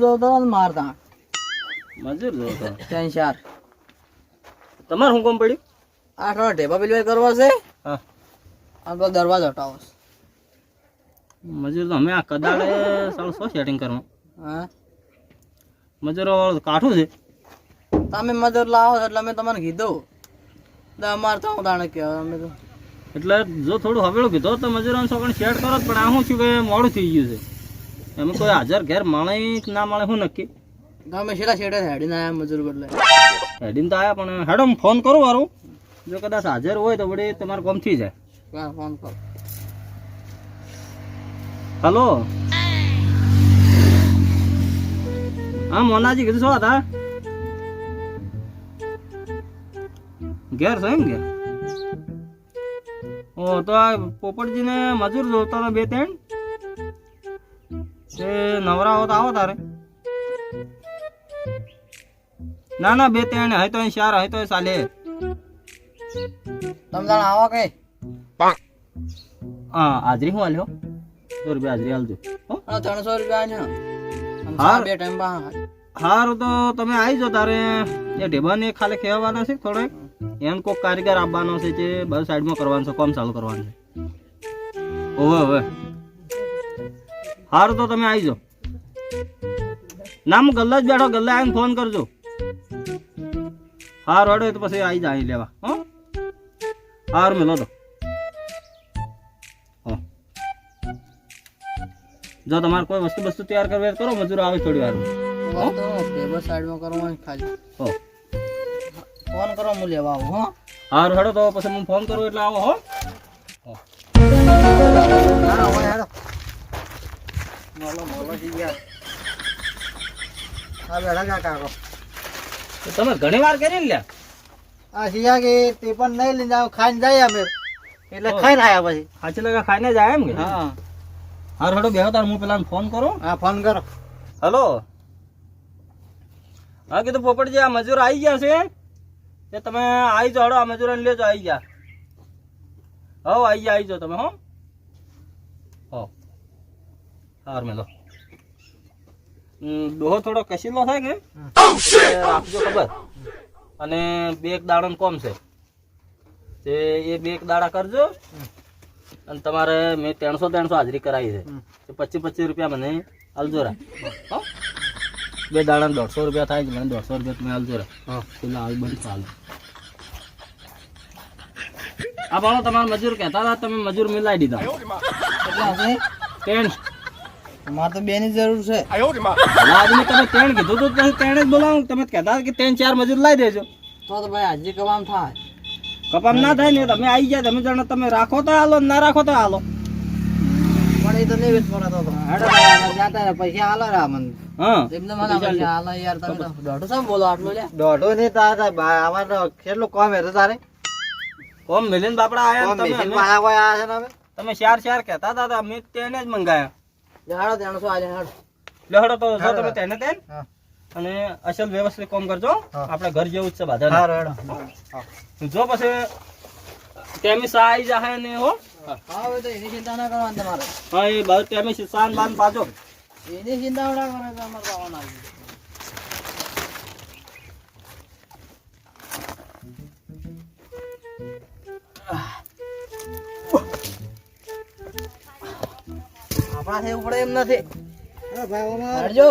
જોતો ને મારતા મજૂર જો તો ત્રણ ચાર. તમારે શું કામ પડ્યું? આઠ વાળા ઢેબા પેલી કરવા છે. હા. આ દરવાજો હટાવો છે. મજૂર તો અમે આ કદાળે સારું શું સેટિંગ કરવું? હા. મજૂરો વાળું કાઠું છે. તમે મજૂર લાવો છો એટલે અમે તમને કીધું. અમારે તો હું તાણે કહેવાય અમે તો એટલે જો થોડું હવેળું કીધો તો મજૂરોને છોકરાને શેડ કરો પણ આ શું છું કે મોડું થઈ ગયું છે? એમ કોઈ હાજર ઘેર મળે ના મળે શું નક્કી? તમે છેલ્લા છેડે હેડીને આવ્યા મજૂર બદલે. હેડીને તો આવ્યા પણ હેડો ફોન કરું વારું જો કદાચ હાજર હોય તો વળી તમારે કોમ થઈ જાય. ફોન કરો. હલો? હા મોનાજી કીધું શું હતા ઘેર છે એમ ઘેર ઓ તો આ પોપટજીને મજૂર જોતા હતા બે ત્રણ? તે નવરા હો તો આવો તારે. ના ના બે ત્રણ હે તો ચાર હે તો ચાલે. તમે જાણ આવો કે? હા હાજરી શું આલ્યો? સો રૂપિયા હાજરી હાલજો હો? ત્રણસો રૂપિયા હા. બે ટાઈમ હારું તો તમે આવી જાઓ તારે. એ ઢેબાને ખાલી ખેવાના છે થોડે એમ કોઈક કારીગર આપવાનો છે જે બસ સાઈડમાં કરવાનું છે કોમ ચાલુ કરવાનું છે. ઓવે ઓવે હારું તો તમે આવી જાઓ. ના હું ગલ્લા જ બેઠો ગલ્લા આવીને ફોન કરજો. હારું હડો તો પછી આવી જાય લેવા. હો? હારું મેલો તો. જો તમારે કોઈ વસ્તુ વસ્તુ તૈયાર કરવી કરો મજૂર આવે થોડી વાર ટેબલ સાઈડમાં ખાલી. હો. ફોન કરો હું લેવા આવું હો. હારું હડો તો પછી હું ફોન કરું એટલે આવો હા. મોલો મોલો થઈ ગયા હા બેઠા કા કાકો તો તમે ઘણી વાર કરી લ્યા? આ સિયા કે તે પણ નહીં લઈને જાવ ખાઈને જાય અમે. એટલે ખાઈને આયા પછી. સાચી લગા ખાઈને જાય એમ કે? હા. હારું હડો બેહો તાર હું પેલા ફોન કરું. હા ફોન કરો. હલો. હા કીધું પોપટજી આ મજૂર આવી ગયા છે? તે તમે આવી જાઓ હેડો આ મજૂરોને લેજો આવી ગયા હો આવી ગયા આવી જાઓ તમે હો. હાર મેલો. ડોહો થોડો કશીલો થાય કે? એ રાખજો ખબર. અને બે એક દાડાનો કોમ છે? તે એ બે એક દાડા કરજો. અને તમારે મેં ત્રણસો ત્રણસો હાજરી કરાવી છે. પચીસ પચીસ રૂપિયા મને હાલજો રા. બે દાડા દોઢસો રૂપિયા થાય છે મને દોઢસો રૂપિયા તમે હાલજો રા. પેલા હાલ બંધ ચાલે. આ બાળો તમારા મજૂર કહેતા હતા તમે મજૂર મિલાવી દીધા. એટલે ત્રણ મારે તો બે ની જરૂર છે. આદમી તમે ત્રણ કીધું તો તમે ત્રણ જ બોલાવો. તમે કહેતા કે ત્રણ ચાર મજૂર લાવી દેજો. તો તો ભાઈ આજે કમામ થાય. કપામ ના થાય ને તમે આવી ગયા તમે જાણો તમે રાખો તો હાલો ના રાખો તો હાલો. પણ એ તો નહીં વેચ પડે તો. જાતા પૈસા હાલો રા મને તમે તો દોઢો શું બોલો આટલું લ્યા. દોઢો નહીં તારે કેટલું કોમ હતું તારે? કોમ મિલિન બાપડા આયા તમે મેશીન અમે- પાયા કોઈ આયા છે તમે ચાર ચાર કેતા હતા તો અમે તેને જ મંગાયા. હાડો ત્રણસો આજે હાડો. લેહડો તો જો તમે તેને તેન અને અસલ વ્યવસ્થિત કામ કરજો. હા. આપણે ઘર જેવું જ છે બાધા. જો પછી તેમી સાઈ જાહે ને હો. હા હવે તો એની ચિંતા ના કરવાની તમારે. હા એ બાદ તેમી સાન બાન પાજો એની ચિંતા ના કરે આવવાના એવું પડે એમ નથી. હટજો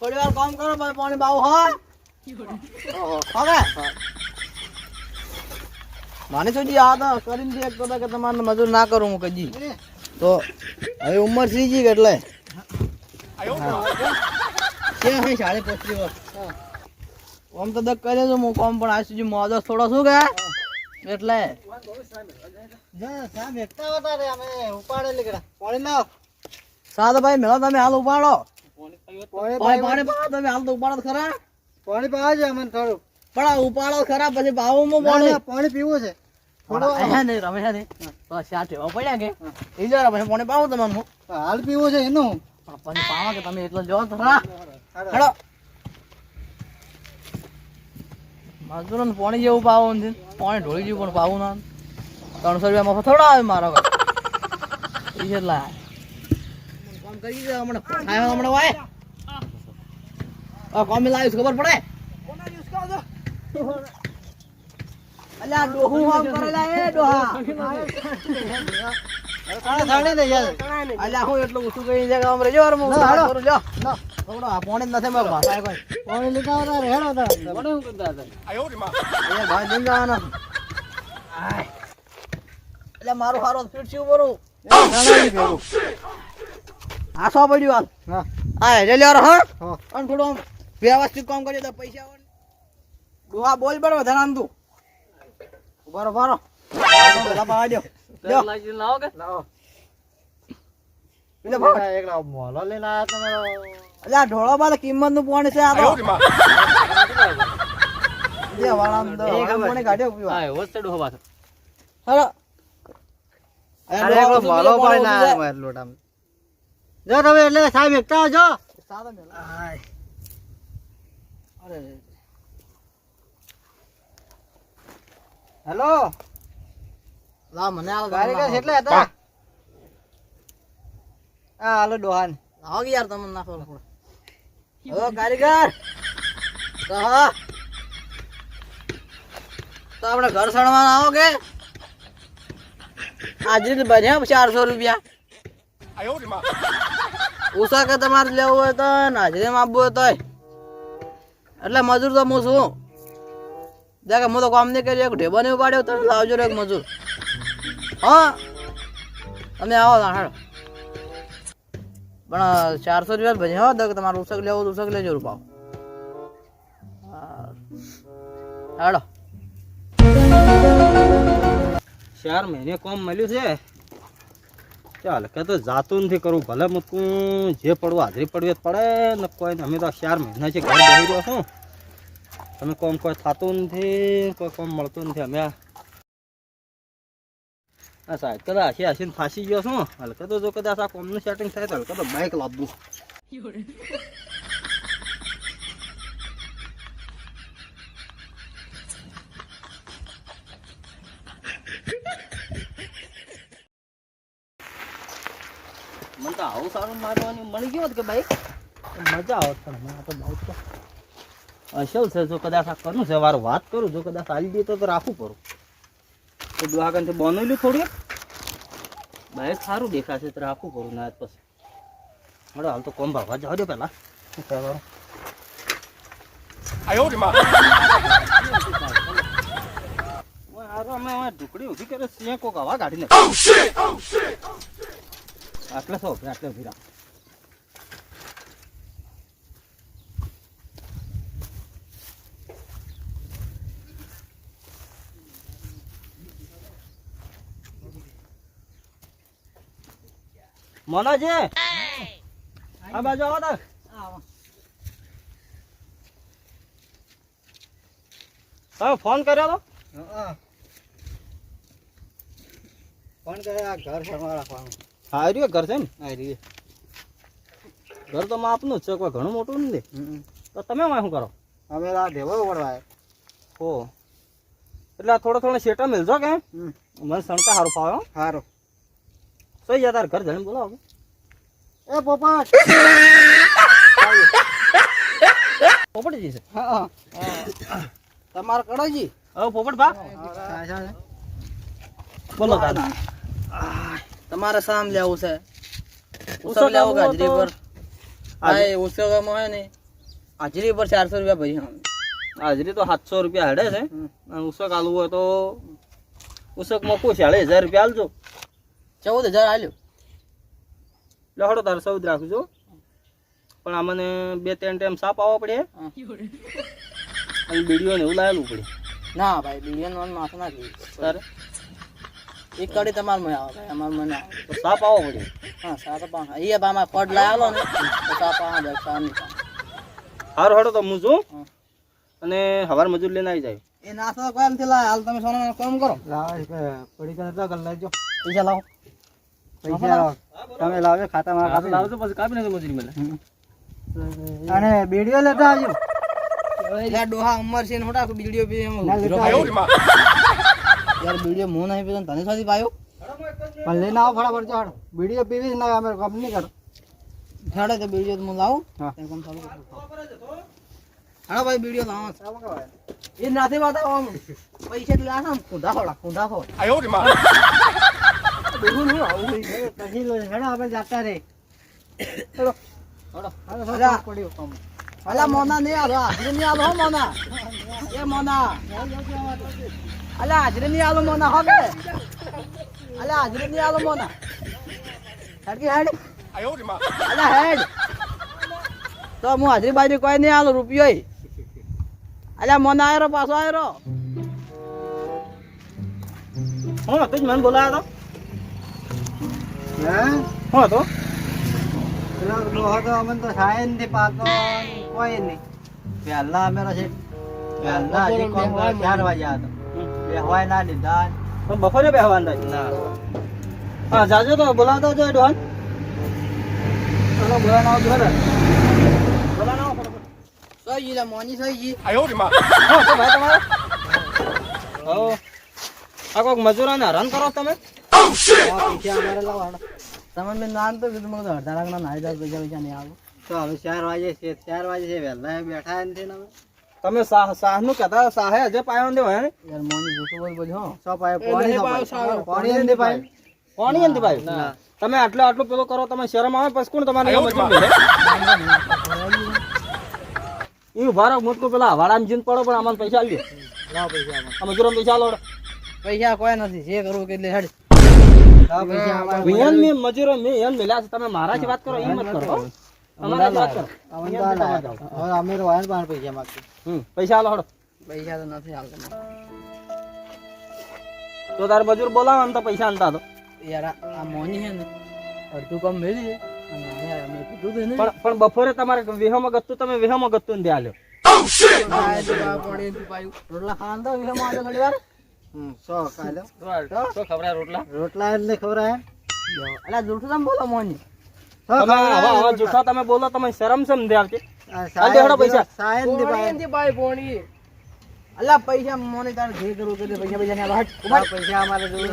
થોડી વાર કામ કરો પાણી બાવ હા ઓકે માની સોજી આ તો કરીને દે એક કે તમારે મજૂર ના કરું હું કજી તો હવે ઉંમર થઈ ગઈ એટલે? સાડી પચીસ વર્ષ? આમ તો દક કરી હું કોમ પણ આજ સુધી મોજો થોડો શું કે? એટલે. સાદો ભાઈ મેળો તમે હાલ ઉપાડો. પાણી પાણી તમે હાલ તો ઉપાડો તો ખરા. પાણી પાવા છે અમને થોડું પણ આ ઉપાડો ખરા પછી ભાવમાં ના, પાણી પાણી પીવું છે હાલ પીવો છે એનું. પણ પાવા કે તમે એટલો જો ખરા હેડો. મજૂરોને પાણી જેવું પાવો નથી પાણી ઢોળી જેવું પણ પાવું ના. ત્રણસો રૂપિયા મફત થોડા આવે મારો ઘર. એ કેટલા કામ કરી દે હમણાં. હમણાં વાય કોમી લાવીશ ખબર પડે? અલ્યા ડોહું આમ કરેલા એ ડોહા. કાણે થાળે ને યાર. અલ્યા હું એટલું ઊંચું કરી છે આમ રેજો વાર હું કરું લ્યો. થોડો આ પાણી નથી મારા ભાષા કોઈ પાણી લીધા હતા રે, હેડો મને શું કરતા હતા? ભાઈ જઈને જવાના. એટલે મારું હારો ફીટ શું બરું એ થાળાની ભેગું. આ સો પડ્યું હાલ. હા. હા લે લ્યો હા. અને થોડું આમ વ્યવસ્થિત કામ કરીએ તો પૈસા. ડોહા બોલ બરો વધારે આમ તું ઉભારો ઉભારો પાવા. લાવો કે. લાવો. ઢોળો કિંમત? નું પાણી છે સાહેબ એકતા આવજો સાદા અરે હેલો? લા મને આલો કારીગર કેટલા હતા? આ હાલો ડોહાન લાવો યાર તમને નાખો થોડું. ઓ કારીગર. કહો તો આપણે ઘર સણવાના આવો કે? આજે બન્યા ચારસો રૂપિયા. ઉષા કે તમારે લેવું હોય તો હાજરીમાં આપવું હોય તો એટલે મજૂર તો હું છું. દેખ, હું તો કામ નહીં કરી એક ઢેબો નહીં ઉપાડ્યો તમે લાવજો એક મજૂર. હા? તમે આવો હાડો પણ ચારસો રૂપિયા ભજે હો, દેખ, તમારે ઉસક લેવો તો ઉસક લેજો રૂપાવ હેડો ચાર મહિને કોમ મળ્યું છે. ચાલ, કે તો જાતું નથી કરવું ભલે મૂકું, જે પડવું, હાજરી પડવી પડે, ને કોઈ અમે તો ચાર મહિના છે, ઘર બેસી રહ્યો છું. તમે કોમ કોઈ થતું નથી, કોઈ કોમ મળતું નથી અમે. આ સાહેબ કદાચ હસી હસીને ફાસી ગયો છું. હલકે તો જો કદાચ આ કોમનું સેટિંગ થાય તો હલકે તો બાઇક લાવવું મને તો આવું સારું મારવાની મળી ગયો કે બાઈક મજા આવત પણ મને તો બહુ અસલ છે જો કદાચ આ કરું છે વાર વાત કરું જો કદાચ આવી દે તો રાખવું પડું તો દ્વારકાથી બનેલું થોડી બાઈક સારું દેખાશે તો રાખવું પડું ના પછી. મળે હાલ તો કોમ ભાગવા જાવ દો પહેલા શું કહેવાનું ઢુકડી કરે સિંહ કોક હવા કાઢીને. આટલે સો આટલે ઊભી રાખ. મોનાજી આ બાજુ આવો તો. તમે ફોન કર્યો તો? ફોન કર્યો આ ઘર શરમા રાખવાનું. હા રહ્યો ઘર છે ને? હા રીએ. ઘર તો માપનું જ છે કોઈ ઘણું મોટું નથી તો તમે શું કરો? અમે આ ઢેબો પડવા હો એટલે થોડો થોડો શેટા મિલજો કે? મને સંતા સારું ફાવે હો. સારું સહી યાર તાર ઘર જઈને બોલાવો. એ પોપટ પોપટજી છે. હા તમાર કડાજી હવે પોપટ ભા. બોલો દાદા તમારે સામ લેવું છે? ઉસળ લેવો ગાજરી પર? હા એ ઉસકમાં હોય ને. હાજરી પર ચારસો રૂપિયા ભરી હાજરી તો સાતસો રૂપિયા હેડે છે. અને ઉસક આલવું હોય તો ઉસક મોકું સાડે હજાર રૂપિયા આલજો. ચૌદ હજાર આલ્યો. એટલે હડો તારે સૌદ રાખજો પણ આ મને બે ત્રણ ટાઈમ સાપ આવવા પડે. અને બીડીઓ ને એવું લાવેલું પડે. ના ભાઈ બીડિયા માથો ના નાખી તારે? એક કડી તમારે મને આવે ભાઈ અમારે મને સાપ આવવો પડે. હા સાત પાંચ અહીંયા પામાં ફળ લાવેલો ને. તો સાપ પાંચ ભાઈ ની પાંચ. સારું હડો તો હું છું. અને હવાર મજૂર લઈને આવી જાય. એ નાસ્તો તો કોઈ નથી લાયા હાલ તમે સોના કામ કરો. લાવો પડી કરે તો કલાક જો પૈસા લાવો. પૈસા તમે લાવજો ખાતામાં આપણે લાવજો પછી કાપી નાખજો મજૂરી મળે અને બીડીઓ લેતા આવજો. ડોહા ઉમર છે ને બીડીઓ પી યાર બીડીઓ મોં નહીં પીતો તને સ્વાદી પાયો? પણ લઈને આવો ફટાફટ ચાલો બીડીઓ પીવી ના અમે કંપની કરો. છાડે તો બીડીઓ હું લાવું? હા. કામ ચાલુ કરું. હાલો ભાઈ બીડીઓ લાવો. એ નથી બતાવો આમ. પૈસા લાવો ખોળા કુંધા ખોળ પછી લો હેડો આપણે જાતા રે હેડો. હેડો. હેડો પડ્યો કામ અલા મોના નહીં આલો હાજરી નહીં આલો હો મોના. એ મોના. અલા હાજરી નહીં આલો મોના હો કે? અલા હાજરી નહીં આલો મોના. હેડ હેડ. અલા હેડ. તો હું હાજરી બાજરી કોઈ નહીં આલો રૂપિયો અલ્યા મોના આયરો પાછો આયરો હું હતો જ મને બોલાયો હે હતો હું? ડોહો તો અમને તો થાય જ નથી પાતો કોઈ નહીં. પહેલા અમે છે પહેલા હજી કોમ ચાર વાગ્યા હતો. બેહવાય ના લીધા પણ બપોરે બેહવાના ના. હા જાજો તો બોલાવતા જો ડોહાન. ચાલો બોલાવાનો આવજો હેડો. બોલાવાનો આવો ફટાફટ. સહી લા મોની સહી જી હું હતો ભાઈ તમારે? હો. આ કોઈક મજૂરોને હેરાન કરો તમે? મેં નામ તો કીધું મને અડધા લાખ ના નાઈ જાય પૈસા પૈસા નહીં આવો તો હવે ચાર વાગે છે ચાર વાગે છે વહેલા બેઠા નથી ને તમે સાહ સાહનું કહેતા સાહે હજે પાયો નથી હોય યાર મોની જૂઠું બોલ બોલ હો સો પાય પાણી નહીં સો પાયો પાય. સારો. પાણી નથી પાય પાણી નથી પાયું તમે આટલું આટલું પેલો કરો તમે શરમ આવે પછી કોણ તમારે એ ઊભા રહો મોટું પેલા હવાડામાં જીન પડો પણ આમાં પૈસા આલી પૈસા અમારે. આ પૈસા આલો. પૈસા કોઈ નથી જે કરવું કે હેડ. લાવો મે અમારે. વિયન મેં મજૂરો મેં એમ મિલ્યા છે તમે મારાથી વાત કરો એ મત કરો અમારા વાત કરો. હવે અમે તો વાયન પાસે પૈસા માંગીએ. હમ, પૈસા આલો હડો પૈસા તો નથી હાલતા તો તારે મજૂર બોલાવો ને તો પૈસા આનતા તો યાર આ મોની હે ને અડધું કામ મેલી છે. પણ બપોરે તમારે વેહમાં ગતું તમે વેહમાં ગતું ને નથી પાયું. રોટલા ખાવાનું તો વિહે માં વાર. હમ, સો કાઢો. શું ખબર રોટલા? રોટલા એટલે ખવડાય? અલા જૂઠું તમે બોલો મોની તમે હવે હવે જૂઠા તમે બોલો તમે શરમ શેમ આવતી? આ આલજો પૈસા. સાયનથી પાય. નથી પાયું પોણી. અલા પૈસા મોની તારે જે કરવું કે પૈસા પૈસા ને હટ પૈસા અમારે કોઈ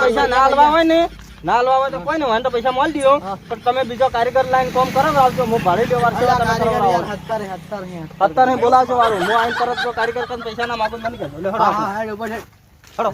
પૈસા ના આલવા હોય ને ના આલવા હોય તો કોઈ ને વાંધો પૈસા મળી દો પણ તમે બીજો કારીગર લાઈન કોમ કરો ને આવજો હું ભાડે લેવા વાર અલા તમે હત્તર હે, હત્તર હે. અત્યારે બોલાવજો વાળું. હું આઈન તરત કારીગર કરીને પૈસા ના માગું મને હા હા હડો